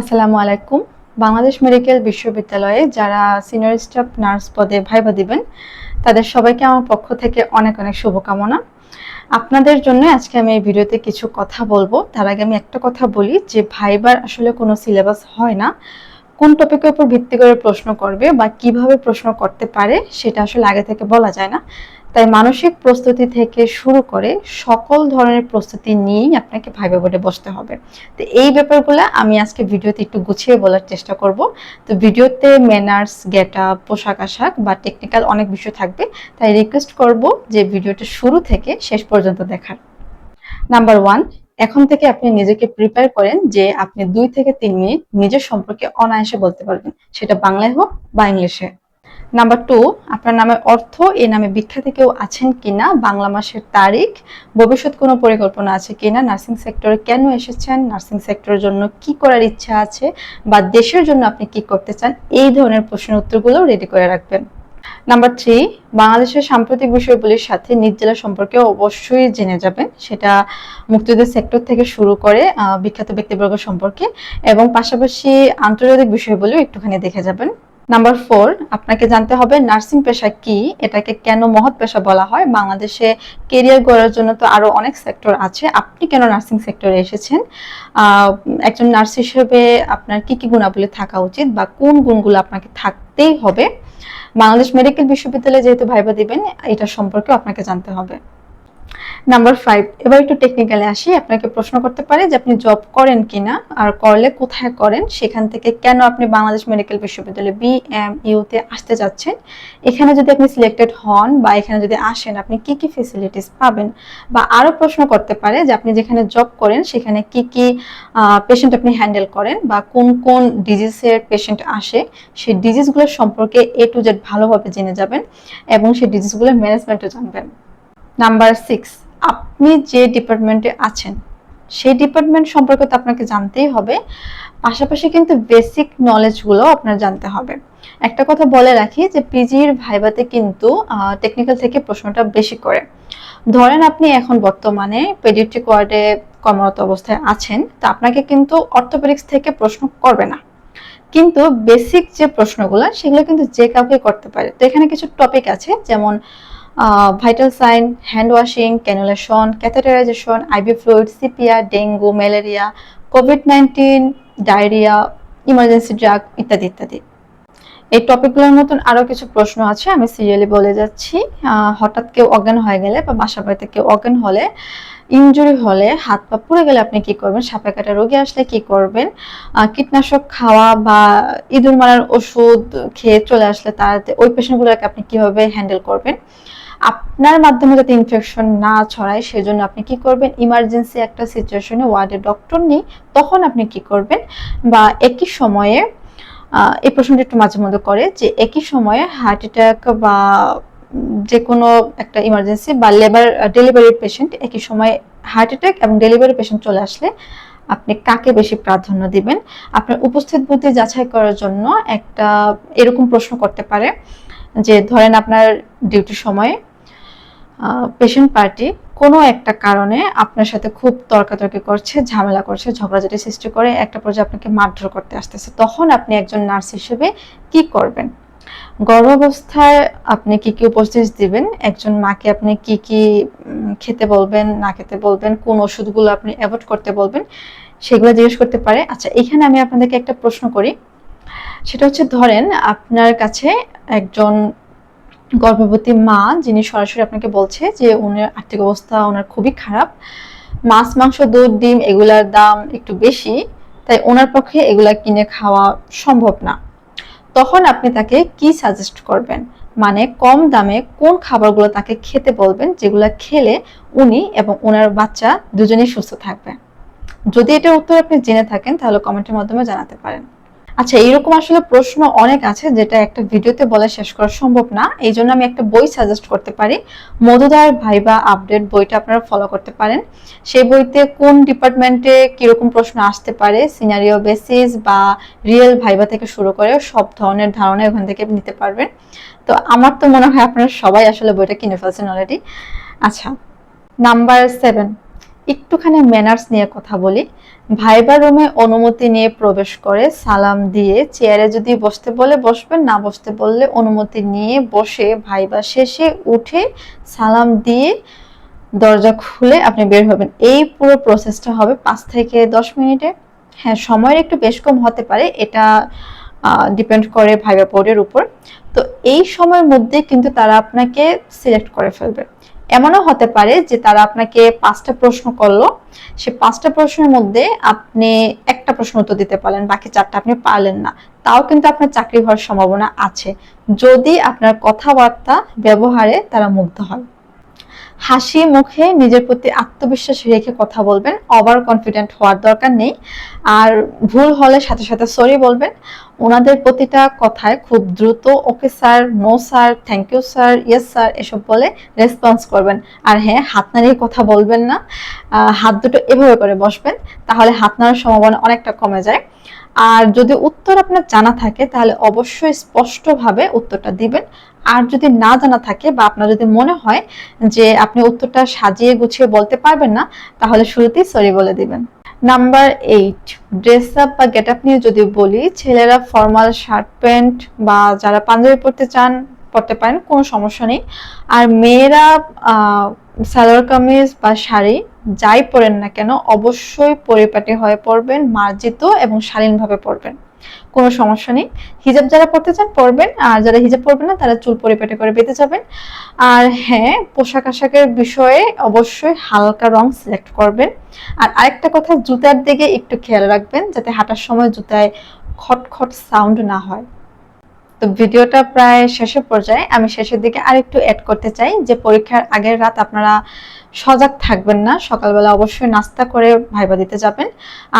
আসসালামু আলাইকুম। বাংলাদেশ মেডিকেল বিশ্ববিদ্যালয়ে যারা সিনিয়র স্টাফ নার্স পদে ভাইবা দিবেন, তাদের সবাইকে আমার পক্ষ থেকে অনেক অনেক শুভকামনা। আপনাদের জন্য আজকে আমি এই ভিডিওতে কিছু কথা বলব। তার আগে আমি একটা কথা বলি যে ভাইবার আসলে কোনো সিলেবাস হয় না। কোন টপিকের উপর ভিত্তি করে প্রশ্ন করবে বা কীভাবে প্রশ্ন করতে পারে, সেটা আসলে আগে থেকে বলা যায় না। তাই মানসিক প্রস্তুতি থেকে শুরু করে সকল ধরনের প্রস্তুতি নিয়েই আপনাকে ভাইবা বোর্ডে বসতে হবে। তো এই ব্যাপারগুলো আমি আজকে ভিডিওতে একটু গুছিয়ে বলার চেষ্টা করব। তো ভিডিওতে ম্যানার্স গেট আপ পোশাক আশাক বা টেকনিক্যাল অনেক বিষয় থাকবে। তাই রিকোয়েস্ট করব যে ভিডিওটা শুরু থেকে শেষ পর্যন্ত দেখার। নাম্বার ওয়ান এখন থেকে আপনি নিজেকে প্রিপেয়ার করেন যে আপনি দুই থেকে তিন মিনিট নিজের সম্পর্কে অনায়াসে বলতে পারবেন। সেটা বাংলায় হোক বা ইংলিশে। নাম্বার টু আপনার নামে অর্থ, এ নামে বিখ্যাত কেউ আছেন কিনা, বাংলা মাসের তারিখ, ভবিষ্যৎ কোনো পরিকল্পনা আছে কিনা নার্সিং সেক্টরে কেন এসেছেন নার্সিং সেক্টরের জন্য কি করার ইচ্ছা আছে, বা দেশের জন্য আপনি কি করতে চান, এই ধরনের প্রশ্নের উত্তরগুলো রেডি করে রাখবেন। নাম্বার থ্রি বাংলাদেশের সাম্প্রতিক বিষয়গুলির সাথে নিজ জেলা সম্পর্কে অবশ্যই জেনে যাবেন। সেটা মুক্তিযুদ্ধের সেক্টর থেকে শুরু করে বিখ্যাত ব্যক্তিবর্গ সম্পর্কে, এবং পাশাপাশি আন্তর্জাতিক বিষয়গুলিও একটুখানি দেখে যাবেন। নাম্বার ফোর আপনাকে জানতে হবে নার্সিং পেশা কি? এটাকে কেন মহৎ পেশা বলা হয়? বাংলাদেশে কেরিয়ার গড়ার জন্য তো আরও অনেক সেক্টর আছে। আপনি কেন নার্সিং সেক্টরে এসেছেন? একজন নার্স হিসেবে আপনার কি কি গুণাবলী থাকা উচিত বা কোন গুণগুলো আপনাকে থাকতেই হবে? বাংলাদেশ মেডিকেল বিশ্ববিদ্যালয়ে যেহেতু ভাইবা দিবেন, এটা সম্পর্কে আপনাকে জানতে হবে। নাম্বার ফাইভ এবার একটু টেকনিক্যালে আসি। আপনাকে প্রশ্ন করতে পারে যে আপনি জব করেন কিনা আর করলে কোথায় করেন, সেখান থেকে কেন আপনি বাংলাদেশ মেডিকেল বিশ্ববিদ্যালয়ে বি এম ইউতে আসতে যাচ্ছেন এখানে যদি আপনি সিলেক্টেড হন বা এখানে যদি আসেন, আপনি কি কি ফেসিলিটিস পাবেন? বা আরও প্রশ্ন করতে পারে যে আপনি যেখানে জব করেন, সেখানে কি কি পেশেন্ট আপনি হ্যান্ডেল করেন বা কোন কোন ডিজিজের পেশেন্ট আসে, সেই ডিজিজগুলোর সম্পর্কে এ টু জেড ভালোভাবে জেনে যাবেন এবং সেই ডিজিজগুলোর ম্যানেজমেন্টও জানবেন। নাম্বার সিক্স আপনি যে ডিপার্টমেন্টে আছেন, সেই ডিপার্টমেন্ট সম্পর্কে তো আপনাকে জানতেই হবে। পাশাপাশি কিন্তু বেসিক নলেজগুলো আপনার জানতে হবে। একটা কথা বলে রাখি যে পিজির ভাইবাতে কিন্তু টেকনিক্যাল থেকে প্রশ্নটা বেশি করে। ধরেন আপনি এখন বর্তমানে পেডিয়াট্রিক ওয়ার্ডে কর্মরত অবস্থায় আছেন, তো আপনাকে কিন্তু অর্থোপেডিক্স থেকে প্রশ্ন করবে না। কিন্তু বেসিক যে প্রশ্নগুলো, সেগুলো কিন্তু যে কাউকে করতে পারে। তো এখানে কিছু টপিক আছে, যেমন vital sign hand washing cannulation catheterisation IV fluid CPR dengue malaria COVID nineteen diarrhoea emergency drug ইত্যাদি ইত্যাদি। এই টপিকগুলোর মতন আরও কিছু প্রশ্ন আছে, আমি সিরিয়ালি বলে যাচ্ছি। হঠাৎ কেউ অজ্ঞান হয়ে গেলে বা বাসা বাড়িতে কেউ অজ্ঞান হলে ইনজুরি হলে হাত পা পুড়ে গেলে আপনি কি করবেন? সাপে কাটা রোগী আসলে কি করবেন? কীটনাশক খাওয়া বা ইঁদুর মারার ওষুধ খেয়ে চলে আসলে তার ওই পেশেন্টগুলোকে আপনি কীভাবে হ্যান্ডেল করবেন? আপনার মাধ্যমে যাতে ইনফেকশন না ছড়ায়, সেজন্য আপনি কি করবেন? ইমার্জেন্সি একটা সিচুয়েশনে ওয়ার্ডে ডক্টর নেই, তখন আপনি কি করবেন? বা একই সময়ে এই প্রশ্নটা একটু মাঝে মধ্যে করে যে একই সময়ে হার্ট অ্যাটাক বা যে কোনো একটা ইমার্জেন্সি বা লেবার ডেলিভারি পেশেন্ট একই সময়ে হার্ট অ্যাটাক এবং ডেলিভারি পেশেন্ট চলে আসলে আপনি কাকে বেশি প্রাধান্য দিবেন? আপনার উপস্থিত বুদ্ধি যাচাই করার জন্য একটা এরকম প্রশ্ন করতে পারে যে ধরেন আপনার ডিউটির সময়ে পেশেন্ট পার্টি কোনো একটা কারণে আপনার সাথে খুব তর্কাতর্কি করছে, ঝামেলা করছে, ঝগড়াঝাটি সৃষ্টি করে একটা পর্যায়ে আপনাকে মারধর করতে আসতেছে। তখন আপনি একজন নার্স হিসেবে কি করবেন? গর্ভাবস্থায় আপনি কি কি উপস্থিত দিবেন? একজন মাকে আপনি কি কি খেতে বলবেন, না খেতে বলবেন, কোন ওষুধগুলো আপনি অ্যাভয়েড করতে বলবেন, সেগুলো জিজ্ঞেস করতে পারে। আচ্ছা এখানে আমি আপনাদেরকে একটা প্রশ্ন করি। সেটা হচ্ছে, ধরেন আপনার কাছে একজন গর্ভবতী মা যিনি সরাসরি আপনাকে বলছে যে উনার আর্থিক অবস্থা ওনার খুবই খারাপ, মাছ, মাংস, দুধ, ডিম এগুলার দাম একটু বেশি, তাই ওনার পক্ষে এগুলা কিনে খাওয়া সম্ভব না। তখন আপনি তাকে কি সাজেস্ট করবেন? মানে কম দামে কোন খাবারগুলো তাকে খেতে বলবেন যেগুলো খেলে উনি এবং ওনার বাচ্চা দুজনেই সুস্থ থাকবে? যদি এটার উত্তর আপনি জেনে থাকেন তাহলে কমেন্টের মাধ্যমে জানাতে পারেন। আচ্ছা এইরকম আসলে প্রশ্ন অনেক আছে যেটা একটা ভিডিওতে বলে শেষ করা সম্ভব না। এই জন্য আমি একটা বই সাজেস্ট করতে পারি। মধুদার ভাইবা আপডেট বইটা আপনারা ফলো করতে পারেন। সেই বইতে কোন ডিপার্টমেন্টে কীরকম প্রশ্ন আসতে পারে সিনারিও বেসিস বা রিয়েল ভাইবা থেকে শুরু করে সব ধরনের ধারণা ওখান থেকে নিতে পারবেন। তো আমার তো মনে হয় আপনারা সবাই আসলে বইটা কিনে ফেলছেন অলরেডি আচ্ছা নাম্বার সেভেন একটুখানি ম্যানার্স নিয়ে কথা বলি। ভাইবার রুমে অনুমতি নিয়ে প্রবেশ করে সালাম দিয়ে চেয়ারে যদি বসতে বলে বসবেন, না বসতে বললে অনুমতি নিয়ে বসে ভাইবা শেষে উঠে সালাম দিয়ে দরজা খুলে আপনি বের হবেন। এই পুরো প্রসেসটা হবে পাঁচ থেকে দশ মিনিটে। হ্যাঁ সময়ের একটু বেশ কম হতে পারে, এটা ডিপেন্ড করে ভাইবা বোর্ডের উপর। তো এই সময়ের মধ্যে কিন্তু তারা আপনাকে সিলেক্ট করে ফেলবে। এমনও হতে পারে যে তারা আপনাকে পাঁচটা প্রশ্ন করল। সে পাঁচটা প্রশ্নের মধ্যে আপনি একটা প্রশ্ন উত্তর দিতে পারলেন, বাকি চারটা আপনি পারলেন না। তাও কিন্তু আপনার চাকরি হওয়ার সম্ভাবনা আছে। যদি আপনার কথাবার্তা, ব্যবহারে তারা মুগ্ধ হয়। হাসি মুখে নিজের প্রতি আত্মবিশ্বাস রেখে কথা বলবেন ওভার কনফিডেন্ট হওয়ার দরকার নেই। আর ভুল হলে সাথে সাথে সরি বলবেন। ওনাদের প্রতিটা কথায় খুব দ্রুত okay sir no sir thank you sir yes sir এসব বলে রেসপন্স করবেন। আর হ্যাঁ হাত নাড়িয়ে কথা বলবেন না। হাত দুটো এভাবে করে বসবেন, তাহলে হাত নাড়ার সম্ভাবনা অনেকটা কমে যায়। আর যদি উত্তর আপনার জানা থাকে, তাহলে অবশ্যই স্পষ্টভাবে উত্তরটা দিবেন। আর যদি না জানা থাকে বা আপনার যদি মনে হয় যে আপনি উত্তরটা সাজিয়ে গুছিয়ে বলতে পারবেন না, তাহলে শুরুতেই সরি বলে দিবেন। নাম্বার এইট ড্রেস আপ বা গেট আপ নিয়ে যদি বলি, ছেলেরা ফর্মাল শার্ট প্যান্ট বা যারা পাঞ্জাবি পরতে চান, পরতে পারেন, কোনো সমস্যা নেই। আর মেয়েরা সালোয়ার কামিজ বা শাড়ি যাই পরেন না কেন, অবশ্যই পরিপাটি হয়ে পড়বেন মার্জিত এবং শালীনভাবে পরবেন। কোনো সমস্যা নেই। হিজাব যারা পড়তে চান, পরবেন। আর যারা হিজাব পরবেন না, তারা চুল পরিপাটি করে বেঁধে যাবেন। আর হ্যাঁ পোশাক আশাকের বিষয়ে অবশ্যই হালকা রং সিলেক্ট করবেন। আর আরেকটা কথা, জুতার দিকে একটু খেয়াল রাখবেন, যাতে হাঁটার সময় জুতায় খটখট সাউন্ড না হয়। তো ভিডিওটা প্রায় শেষের পর্যায়ে। আমি শেষের দিকে আরেকটু অ্যাড করতে চাই যে পরীক্ষার আগের রাত আপনারা সজাগ থাকবেন না। সকালবেলা অবশ্যই নাস্তা করে ভাইবা দিতে যাবেন।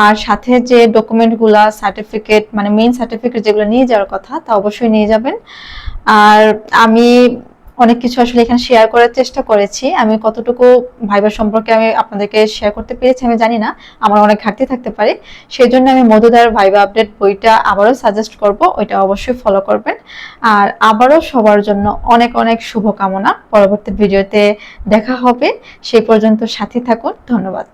আর সাথে যে ডকুমেন্টগুলা সার্টিফিকেট মানে মেইন সার্টিফিকেট যেগুলো নিয়ে যাওয়ার কথা, তা অবশ্যই নিয়ে যাবেন। আর আমি অনেক কিছু আসলে এখানে শেয়ার করার চেষ্টা করেছি। আমি কতটুকু ভাইবার সম্পর্কে আমি আপনাদেরকে শেয়ার করতে পেরেছি আমি জানি না। আমার অনেক ঘাটতি থাকতে পারে। সেই জন্য আমি মধুদার ভাইবা আপডেট বইটা আবারও সাজেস্ট করব, ওইটা অবশ্যই ফলো করবেন। আর আবারও সবার জন্য অনেক অনেক শুভকামনা। পরবর্তী ভিডিওতে দেখা হবে। সেই পর্যন্ত সাথে থাকুন। ধন্যবাদ।